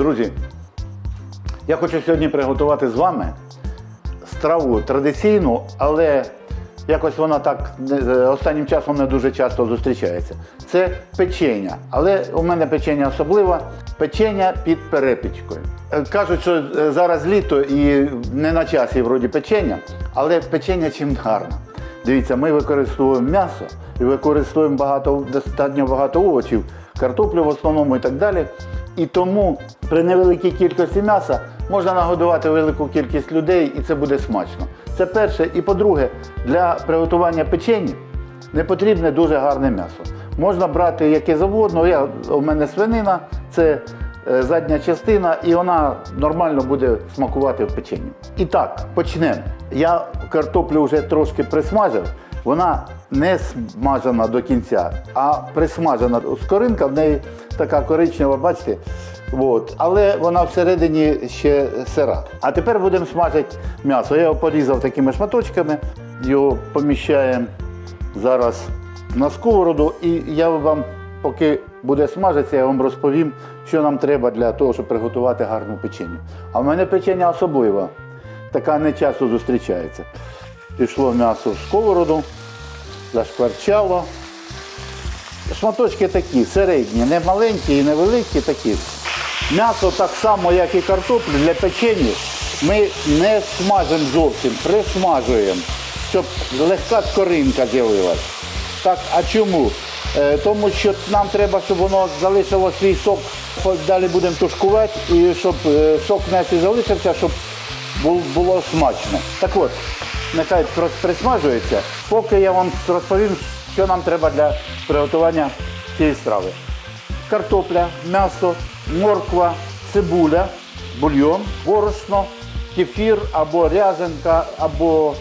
Друзі, я хочу сьогодні приготувати з вами страву традиційну, але якось вона так е, останнім часом не дуже часто зустрічається. Це печення. Але у мене печення особливе печення під перепічкою. Е, Кажуть, що е, зараз літо і не на часі вроді печення, але печення чим гарно. Дивіться, ми використовуємо м'ясо і використовуємо багато, достатньо багато овочів, картоплю в основному і так далі. І тому при невеликій кількості м'яса можна нагодувати велику кількість людей, і це буде смачно. Це перше. І по-друге, для приготування печені не потрібне дуже гарне м'ясо. Можна брати яке завгодно. Я, у мене свинина, це е, задня частина, і вона нормально буде смакувати в печенні. І так, почнемо. Я картоплю вже трошки присмажив. Вона не смажена до кінця, а присмажена. Скоринка в неї така коричнева, бачите? От. Але вона всередині ще сира. А тепер будемо смажити м'ясо. Я його порізав такими шматочками, його поміщаємо зараз на сковороду, і я вам, поки буде смажитися, я вам розповім, що нам треба для того, щоб приготувати гарну печеню. А в мене печення особлива, така не часто зустрічається. Пішло м'ясо в сковороду, зашкварчало. Шматочки такі, середні, не маленькі і не великі такі. М'ясо так само, як і картоплю для печені, ми не смажимо зовсім, присмажуємо, щоб легка скоринка з'явилась. Так, а чому? Е, тому що нам треба, щоб воно залишило свій сок, далі будемо тушкувати, і щоб е, сок м'ясі залишився, щоб було смачно. Так от, нехай присмажується, поки я вам розповім, що нам треба для приготування цієї страви. Картопля, м'ясо, морква, цибуля, бульйон, борошно, кефір або рязанка, або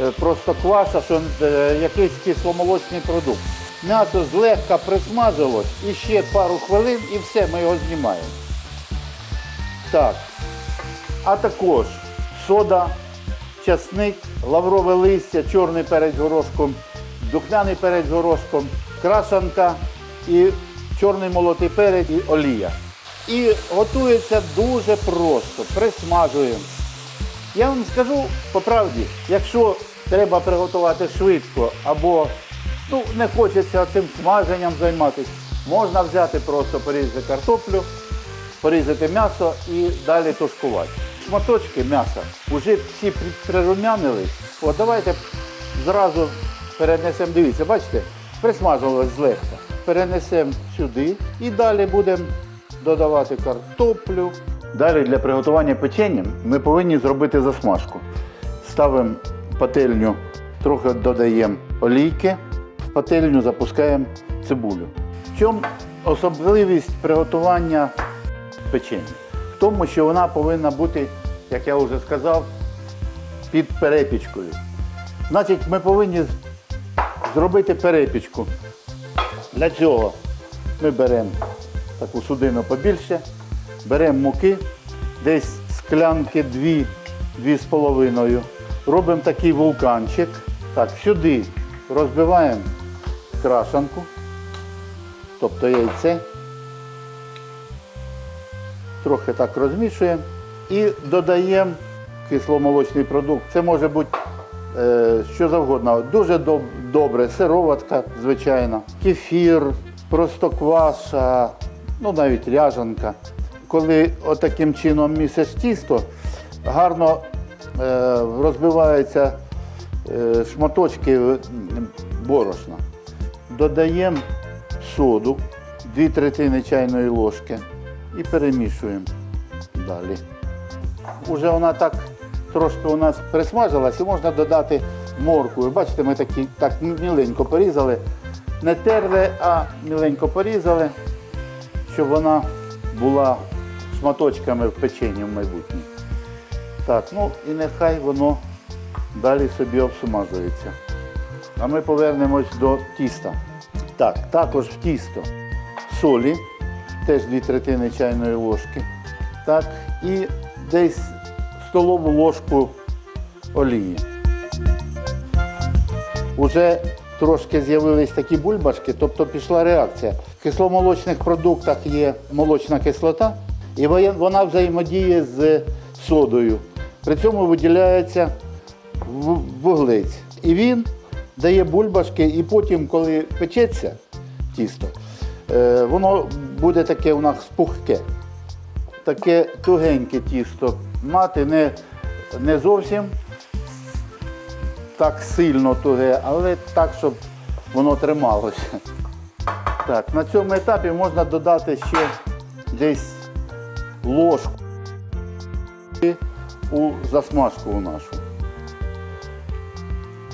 е, просто кваса, що е, якийсь кисломолочний продукт. М'ясо злегка присмажилось і ще пару хвилин і все, ми його знімаємо. Так. А також сода, часник, лаврове листя, чорний перець горошком, духмяний перець горошком, крашанка і чорний молотий перець і олія. І готується дуже просто. Присмажуємо. Я вам скажу по правді, якщо треба приготувати швидко або ну, не хочеться цим смаженням займатися, можна взяти просто порізати картоплю, порізати м'ясо і далі тушкувати. Шматочки м'яса вже всі при- прирумянились. От давайте зразу перенесемо. Дивіться, бачите, присмажилось злегка. Перенесемо сюди і далі будемо додавати картоплю. Далі для приготування печення ми повинні зробити засмажку. Ставимо пательню, трохи додаємо олійки, в пательню запускаємо цибулю. В чому особливість приготування печення? Тому, що вона повинна бути, як я вже сказав, під перепічкою. Значить, ми повинні зробити перепічку. Для цього ми беремо таку судину побільше, беремо муки, десь склянки дві, дві з половиною. Робимо такий вулканчик. Так, сюди розбиваємо крашанку, тобто яйце. Трохи так розмішуємо і додаємо кисломолочний продукт. Це може бути е, що завгодно. Дуже доб- добре, сироватка, звичайно, кефір, простокваша, ну навіть ряжанка. Коли отаким чином місиш тісто, гарно е, розбиваються е, шматочки борошна. Додаємо соду, дві третини чайної ложки і перемішуємо далі. Уже вона так трошки у нас присмажилась і можна додати моркву. Бачите, ми такі, так міленько порізали. Не терли, а міленько порізали, щоб вона була шматочками в печенні в майбутнє. Так, ну і нехай воно далі собі обсмажується. А ми повернемось до тіста. Так, також в тісто солі, теж дві третини чайної ложки. Так, і десь столову ложку олії. Уже трошки з'явились такі бульбашки, тобто пішла реакція. В кисломолочних продуктах є молочна кислота, І вона взаємодіє з содою. При цьому виділяється вуглець. І він дає бульбашки, і потім, коли печеться тісто, е, воно буде таке у нас пухке. Таке тугеньке тісто мати, не, не зовсім так сильно туге, але так, щоб воно трималося. Так, на цьому етапі можна додати ще десь ложку у засмажку нашу.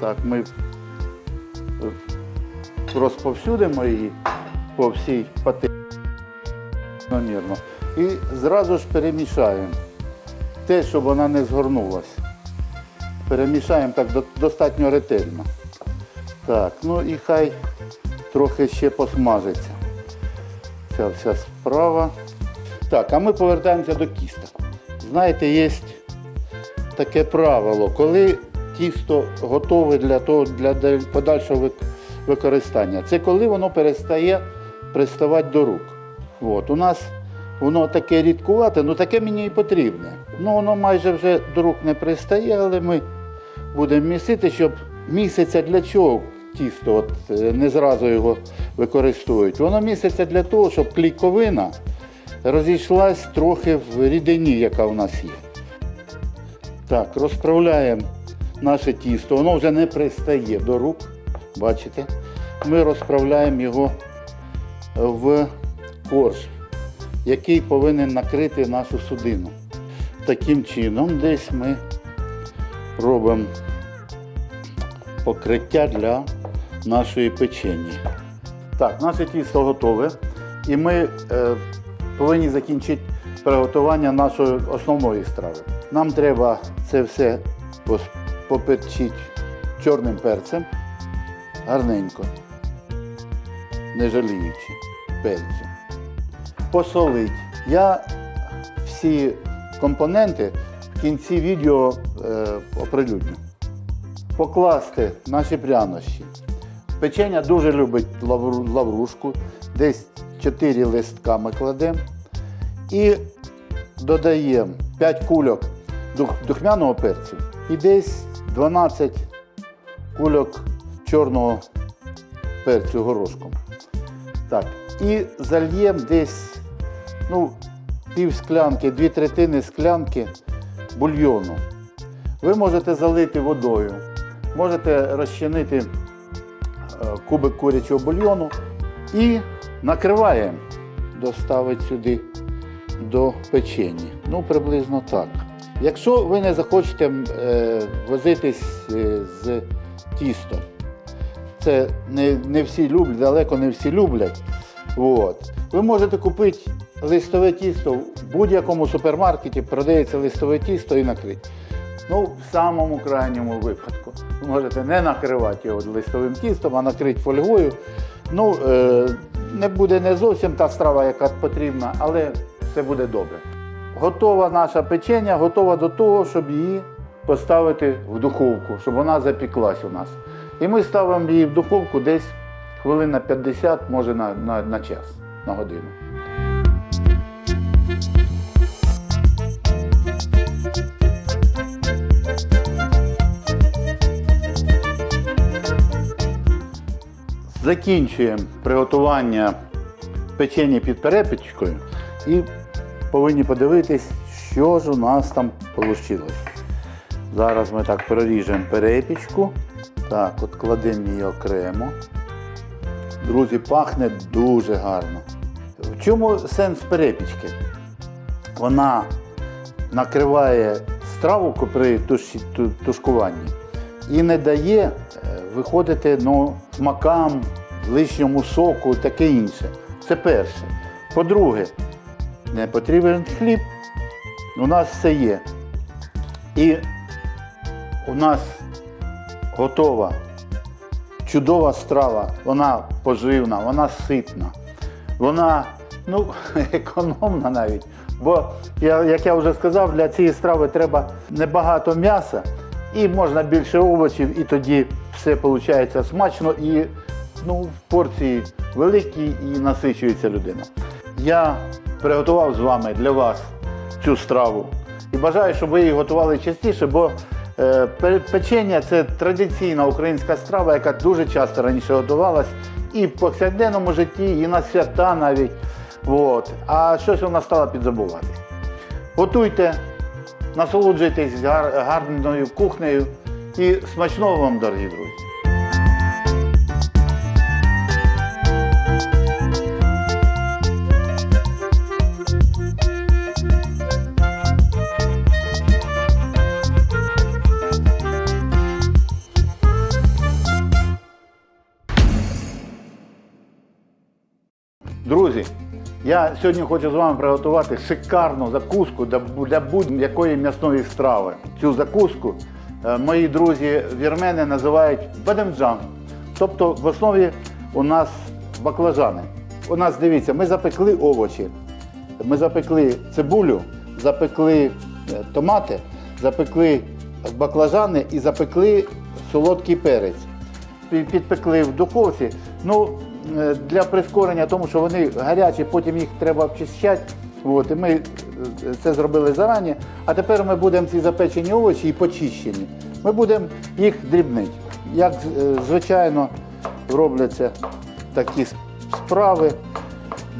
Так, ми розповсюдимо її по всій пати намірно. І зразу ж перемішаємо те, щоб вона не згорнулася. Перемішаємо так достатньо ретельно. Так, ну і хай трохи ще посмажиться. Ця вся справа. Так, а ми повертаємося до тіста. Знаєте, є таке правило, коли тісто готове для того, для подальшого використання, це коли воно перестає приставати до рук. От, у нас воно таке рідкувате, ну таке мені і потрібне. Ну, воно майже вже до рук не пристає, але ми будемо місити, щоб місяця для чого тісто, от, е, не зразу його використовують. Воно місяця для того, щоб клейковина розійшлась трохи в рідині, яка у нас є. Так, розправляємо наше тісто, воно вже не пристає до рук. Бачите? Ми розправляємо його в корж, який повинен накрити нашу судину. Таким чином, десь ми робимо покриття для нашої печені. Так, наше тісто готове. І ми е, повинні закінчити приготування нашої основної страви. Нам треба це все попечити чорним перцем гарненько, не жаліючи перцю. Посолить. Я всі компоненти в кінці відео е, оприлюдню. Покласти наші прянощі. Печення дуже любить лавру- лаврушку, десь 4 листка ми кладемо. І додаємо 5 кульок духмяного перцю і десь 12 кульок чорного перцю горошком. Так. І зальємо десь ну, пів склянки, дві третини склянки бульйону. Ви можете залити водою, можете розчинити е, кубик курячого бульйону і накриваємо, доставити сюди до печені. Ну, приблизно так. Якщо ви не захочете е, возитись е, з тістом, це не, не всі люблять, далеко не всі люблять. От. Ви можете купити листове тісто в будь-якому супермаркеті, продається листове тісто і накрити. Ну, в самому крайньому випадку. Ви можете не накривати його листовим тістом, а накрити фольгою. Ну, е, не буде не зовсім та страва, яка потрібна, але все буде добре. Готова наша печення, готова до того, щоб її поставити в духовку, щоб вона запіклась у нас. І ми ставимо її в духовку десь хвилин на 50, може на, на, на час, на годину. Закінчуємо приготування печення під перепічкою і повинні подивитись, що ж у нас там вийшло. Зараз ми так проріжемо перепічку. Так, от кладемо її окремо. Друзі, пахне дуже гарно. В чому сенс перепічки? Вона накриває страву при тушкуванні і не дає виходити ну, смакам, лишньому соку, таке інше. Це перше. По-друге, не потрібен хліб. У нас все є. І у нас готова чудова страва, вона поживна, вона ситна, вона ну, економна навіть. Бо, як я вже сказав, для цієї страви треба небагато м'яса і можна більше овочів, і тоді все виходить смачно і ну, в порції великі і насичується людина. Я приготував з вами для вас цю страву. І бажаю, щоб ви її готували частіше, бо е, печення це традиційна українська страва, яка дуже часто раніше готувалась і в повсякденному житті, і на свята навіть. От. А щось вона стала підзабуватись. Готуйте, насолоджуйтесь гар- гарною кухнею і смачного вам, дорогі друзі! Друзі, я сьогодні хочу з вами приготувати шикарну закуску для будь-якої м'ясної страви. Цю закуску мої друзі вірмени називають бадемджан. Тобто в основі у нас баклажани. У нас дивіться, ми запекли овочі, ми запекли цибулю, запекли е, томати, запекли баклажани і запекли солодкий перець підпекли в духовці. Ну, е, для прискорення, тому що вони гарячі, потім їх треба обчищати. От, і ми е, це зробили зарані. А тепер ми будемо ці запечені овочі і почищені. Ми будемо їх дрібнити. Як е, звичайно робляться такі справи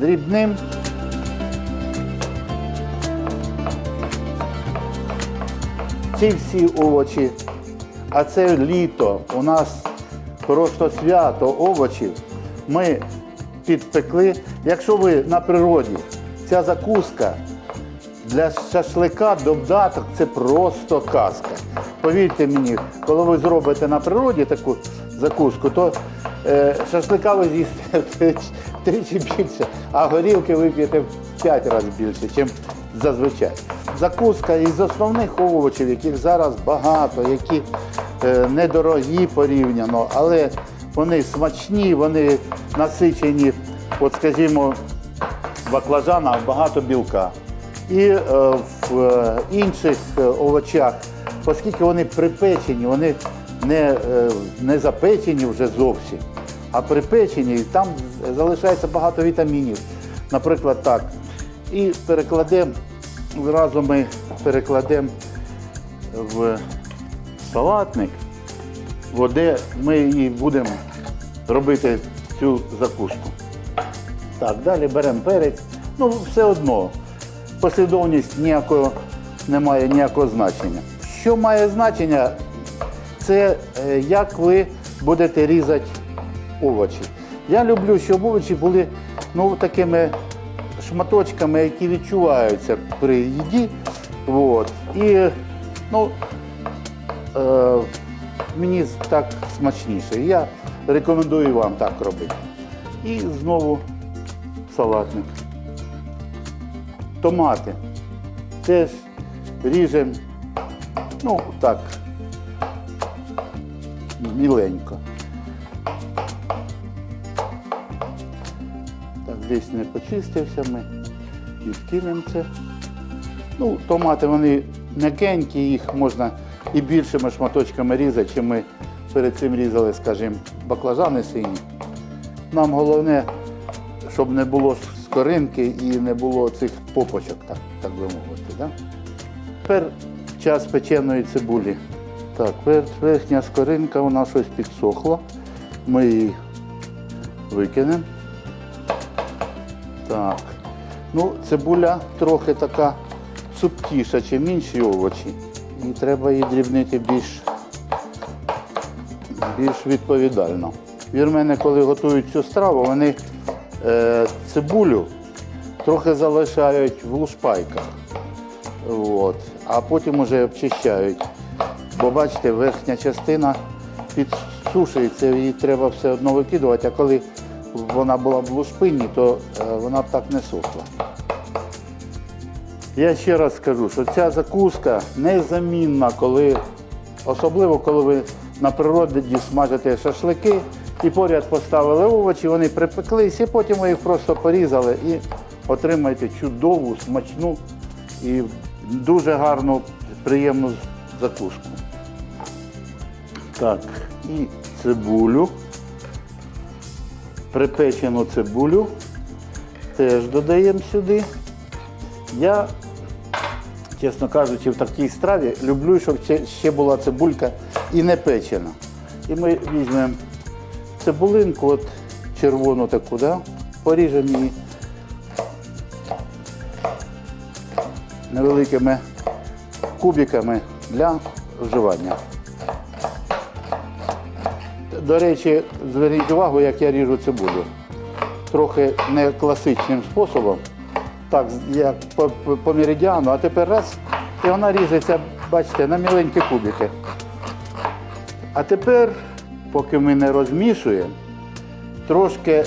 дрібним. Ці всі овочі а це літо. У нас просто свято овочів. Ми підпекли. Якщо ви на природі, ця закуска для шашлика додаток це просто казка. Повірте мені, коли ви зробите на природі таку закуску, то е, шашлика ви з'їсте втричі більше, а горілки вип'єте в 5 разів більше, ніж зазвичай. Закуска із основних овочів, яких зараз багато, які е, недорогі порівняно, але вони смачні, вони насичені, от скажімо, баклажана багато білка. І е, в е, інших е, овочах, оскільки вони припечені, вони не, не запечені вже зовсім, а припечені, там залишається багато вітамінів. Наприклад, так. І перекладемо, зразу ми перекладемо в салатник, де ми і будемо робити цю закуску. Так, далі беремо перець. Ну, все одно. Послідовність ніякого не має ніякого значення. Що має значення, це е, як ви будете різати овочі. Я люблю, щоб овочі були ну, такими шматочками, які відчуваються при їді. От. І ну, е, мені так смачніше. Я рекомендую вам так робити. І знову салатник. Томати. Теж ріжемо, ну так, міленько. Так, десь не почистився ми. Відкинемо це. Ну, томати вони м'якенькі, їх можна і більшими шматочками різати, чим ми перед цим різали, скажімо, баклажани сині. Нам головне, щоб не було скоринки і не було цих попочок, так, так би мовити. Да? Тепер час печеної цибулі. Так, верхня скоринка, вона щось підсохла. Ми її викинемо. Так. Ну, цибуля трохи така цупкіша, ніж інші овочі. І треба її дрібнити більш, більш відповідально. Вірмени, коли готують цю страву, вони цибулю трохи залишають в лушпайках. От. А потім вже обчищають. Бо бачите, верхня частина підсушується, її треба все одно викидувати, а коли вона була в лушпині, то е, вона б так не сохла. Я ще раз скажу, що ця закуска незамінна, коли, особливо коли ви на природі смажите шашлики і поряд поставили овочі, вони припеклись, і потім ви їх просто порізали і отримаєте чудову, смачну і дуже гарну, приємну закуску. Так, і цибулю. Припечену цибулю теж додаємо сюди. Я, чесно кажучи, в такій страві люблю, щоб ще була цибулька і не печена. І ми візьмемо цибулинку, от червону таку, да? поріжемо її невеликими кубиками для вживання. До речі, зверніть увагу, як я ріжу цибулю. Трохи не класичним способом, так, як по, по, по меридіану, а тепер раз, і вона різається, бачите, на міленькі кубики. А тепер, поки ми не розмішуємо, трошки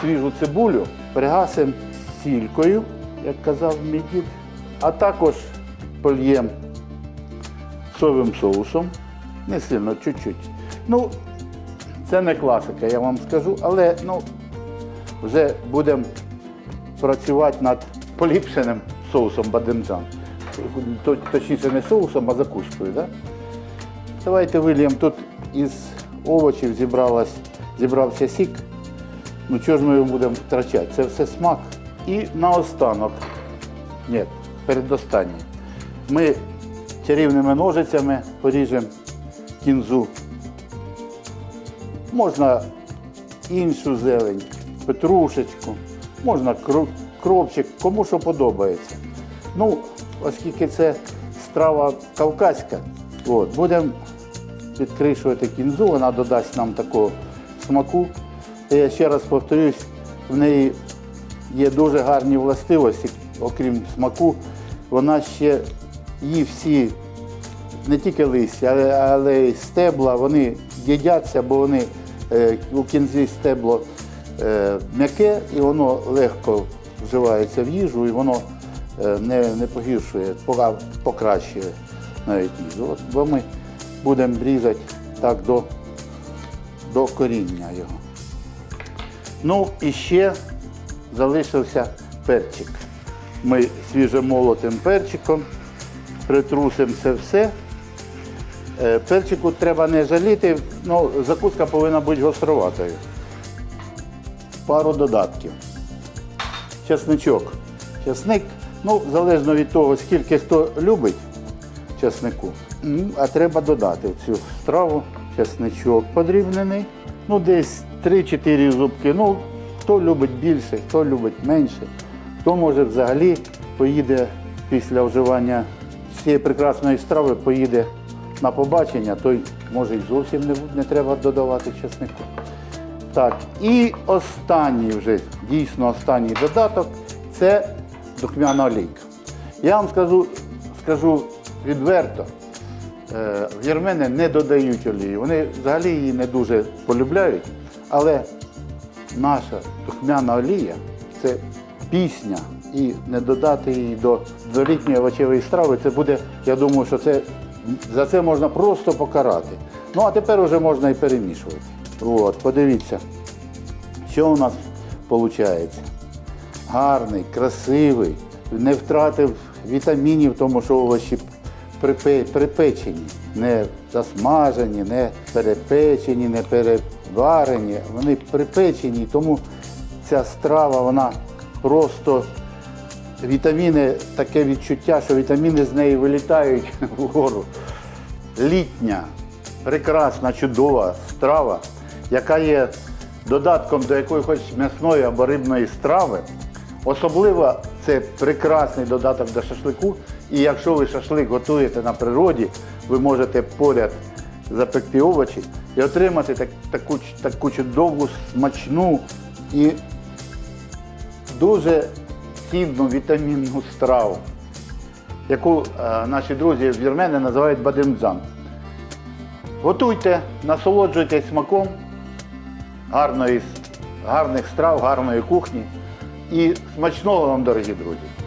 свіжу цибулю пригасимо сількою, як казав мій дід, а також польємо соєвим соусом, не сильно, чуть-чуть. Ну, це не класика, я вам скажу, але ну, вже будемо працювати над поліпшеним соусом бадемджан. Точніше, не соусом, а закускою. Да? Давайте вильємо. Тут із овочів зібралась, зібрався сік. Ну чого ж ми його будемо втрачати? Це все смак. І наостанок, ні, передостанній. Ми чарівними ножицями поріжемо кінзу. Можна іншу зелень, петрушечку, можна кропчик, кому що подобається. Ну, оскільки це страва кавказька, от, будемо підкришувати кінзу, вона додасть нам такого смаку. Я ще раз повторюсь, в неї є дуже гарні властивості, окрім смаку, вона ще її всі не тільки листя, але, але й стебла, вони їдяться, бо вони е, у кінзі стебло е, м'яке і воно легко вживається в їжу і воно е, не, не погіршує, покращує навіть їжу. От, бо ми будемо різати так до, до коріння його. Ну і ще залишився перчик. Ми свіжомолотим перчиком притрусимо це все. Е, Перчику треба не жаліти, ну, закуска повинна бути гостроватою. Пару додатків. Чесничок. Чесник, ну, залежно від того, скільки хто любить чеснику, м, а треба додати цю страву чесничок подрібнений. Ну, десь 3-4 зубки. Ну, хто любить більше, хто любить менше, хто може взагалі поїде після вживання цієї прекрасної страви, поїде на побачення, той може і зовсім не, не треба додавати чеснику. Так, і останній вже, дійсно останній додаток це духмяна олійка. Я вам скажу, скажу відверто, вірмени не додають олії. Вони взагалі її не дуже полюбляють, але наша духмяна олія це пісня. І не додати її до, літньої овочевої страви, це буде, я думаю, що це за це можна просто покарати. Ну а тепер вже можна і перемішувати. От, подивіться, що у нас виходить. Гарний, красивий, не втратив вітамінів, тому що овочі припечені, не засмажені, не перепечені, не переварені. Вони припечені, тому ця страва вона просто вітаміни, таке відчуття, що вітаміни з неї вилітають вгору. Літня, прекрасна, чудова страва, яка є додатком до якоїсь м'ясної або рибної страви. Особливо це прекрасний додаток до шашлику. І якщо ви шашлик готуєте на природі, ви можете поряд запекти овочі і отримати так- таку, таку чудову, смачну і дуже цінну вітамінну страву, яку е, наші друзі вірмени називають бадемджан. Готуйте, насолоджуйтесь смаком гарної, гарних страв, гарної кухні і смачного вам, дорогі друзі!